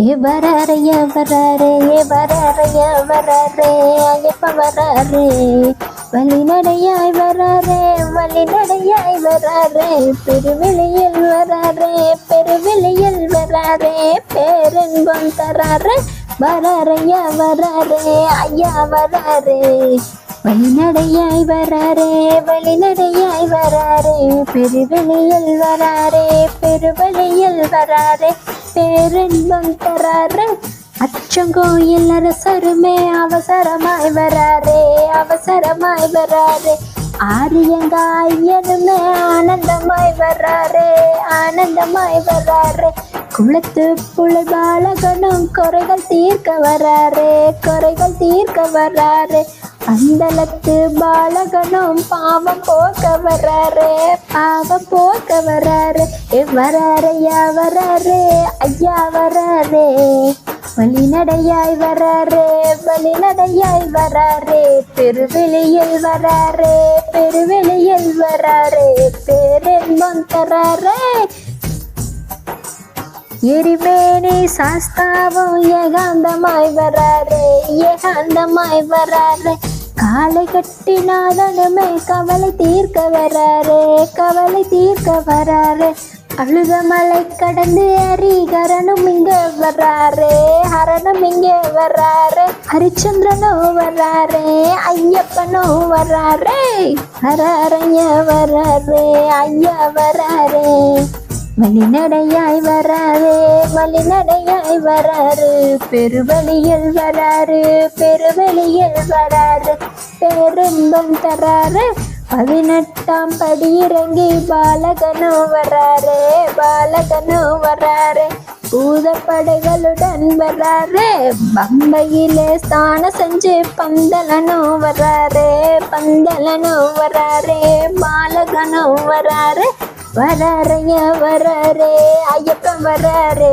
ஏ வராரு ஏ வராரு ஐயப்ப வராரு. வழிநடையாய் வராரே வழிநடையாய் வராரே. பெருவெளியில் வராரே பெருவெளியில் வராரே. பேரன்பம் தராரே வராரையா வராரே ஐயா வராரே. வழிநடையாய் வராரே வழிநடையாய் வராரே. பெருவெளியில் வராரே பெருவெளியில் வராரே. பேரன்பம் தராரு அச்சங்கோயில் அரசருமே அவசரமாய் வராரே அவசரமாய் வராரே. ஆரியங்காயனுமே ஆனந்தமாய் வர்றாரே ஆனந்தமாய் வர்றாரே குளத்து புழு பாலகனும் குறைகள் தீர்க்க வர்றாரே குறைகள் தீர்க்க வர்றாரே அந்தளத்து பாலகனும் பாவம் போக்க வராரே பாவம் போக்க வராரே ஏ வராரையா வராரே ஐயா வராரே வழிநடையாய் வராரே வழிநடையாய் வராரே பெருவெளியில் வராரே பெருவெளியில் வராரே பேரென்பம் தராரே எரிமேனி சாஸ்தாவும் ஏகாந்தமாய் வராரே ஏகாந்தமாய் வராரே காலை கட்டினாதனுமே கவலை தீர்க்க வராரே கவலை தீர்க்க வராரே அழுத மலை கடந்து ஹரிகரனும் இங்க வர்றாரே ஹரனும் இங்க வராரே ஹரிச்சந்திரனும் வர்றாரே ஐயப்பனும் வர்றாரே. வராரைய வர்றாரே ஐயா வர்றாரே. வழிநடையாய் வராரே வழிநடையாய் வராரு. பெருவழியில் வராரு பெருவழியில் வராரு. பெரும்பம் தராரு. பதினெட்டாம் படி இறங்கி பாலகனோ வராரே பாலகனோ வராரே. பூதப்படைகளுடன் வராரே. பம்பையிலே ஸ்தானம் செஞ்சு பந்தலனோ வராரே பந்தலனோ வராரே. பாலகனோ வராரே. வராரைய வராரே ஐயப்பன் வராரே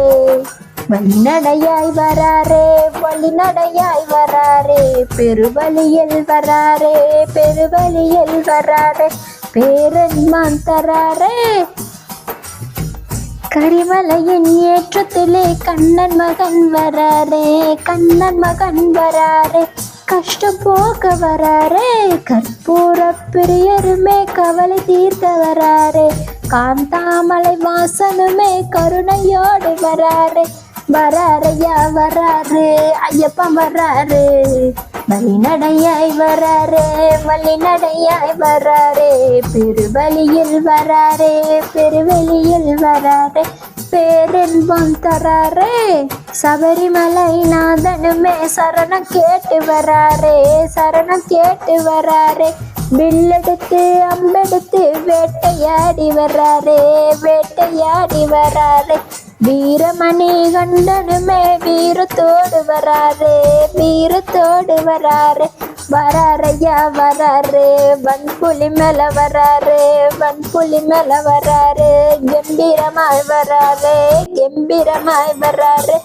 வழிநடையாய் வராரே வழிநடையாய் வராரே பெருவழியில் வராரே பெருவழியில் வராரே பேரன்மான் தராரே கரிமலையின் ஏற்றத்திலே கண்ணன் மகன் வராரே கண்ணன் மகன் வராரே கஷ்டம் போக்க வராரே கற்பூர பிரியருமே கவலை தீர்க்க வராரே காந்தாமலை வாசனுமே கருணையோடு வராரு வராரையா வராரு ஐயப்பன் வராரு. வழிநடையாய் வராரு வழிநடையாய் வராரு. பெருவழியில் வராரு பெருவெளியில் வராரு. பேரின்பம் தராரே சபரிமலை நாதனுமே சரணம் கேட்டு வராரே சரணம் கேட்டு வராரே. வில்லெடுத்து அம்பெடுத்து வேட்டையாடி வர்றாரே வேட்டையாடி வர்றாரே. வீரமணி கண்டனுமே வீரத்தோடு வராரே வீரத்தோடு வராரே வராரையா வராரே வன்புலி மேல வராரே வன்புலி மேல வராரே கம்பீரமாய் வராரே கம்பீரமாய் வராரே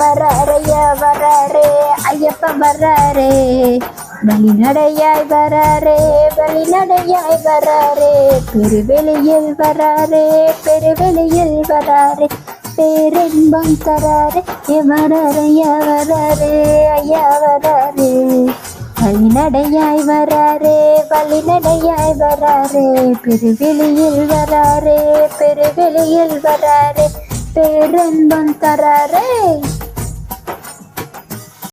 வராரையா வராரே ஐயப்ப வராரே வழிநடையாய் வராரே வழிநடையாய் வராரே. பெருவெளியில் வராரே பெருவெளியில் வராரே. பேரின்பம் தராரே வராரையா வராரே ஐயா வராரே. வழிநடையாய் வராரே வழிநடையாய் வராரே. பெருவெளியில் வராரே பெருவெளியில் வராரே. பேரன்பம் தராரே.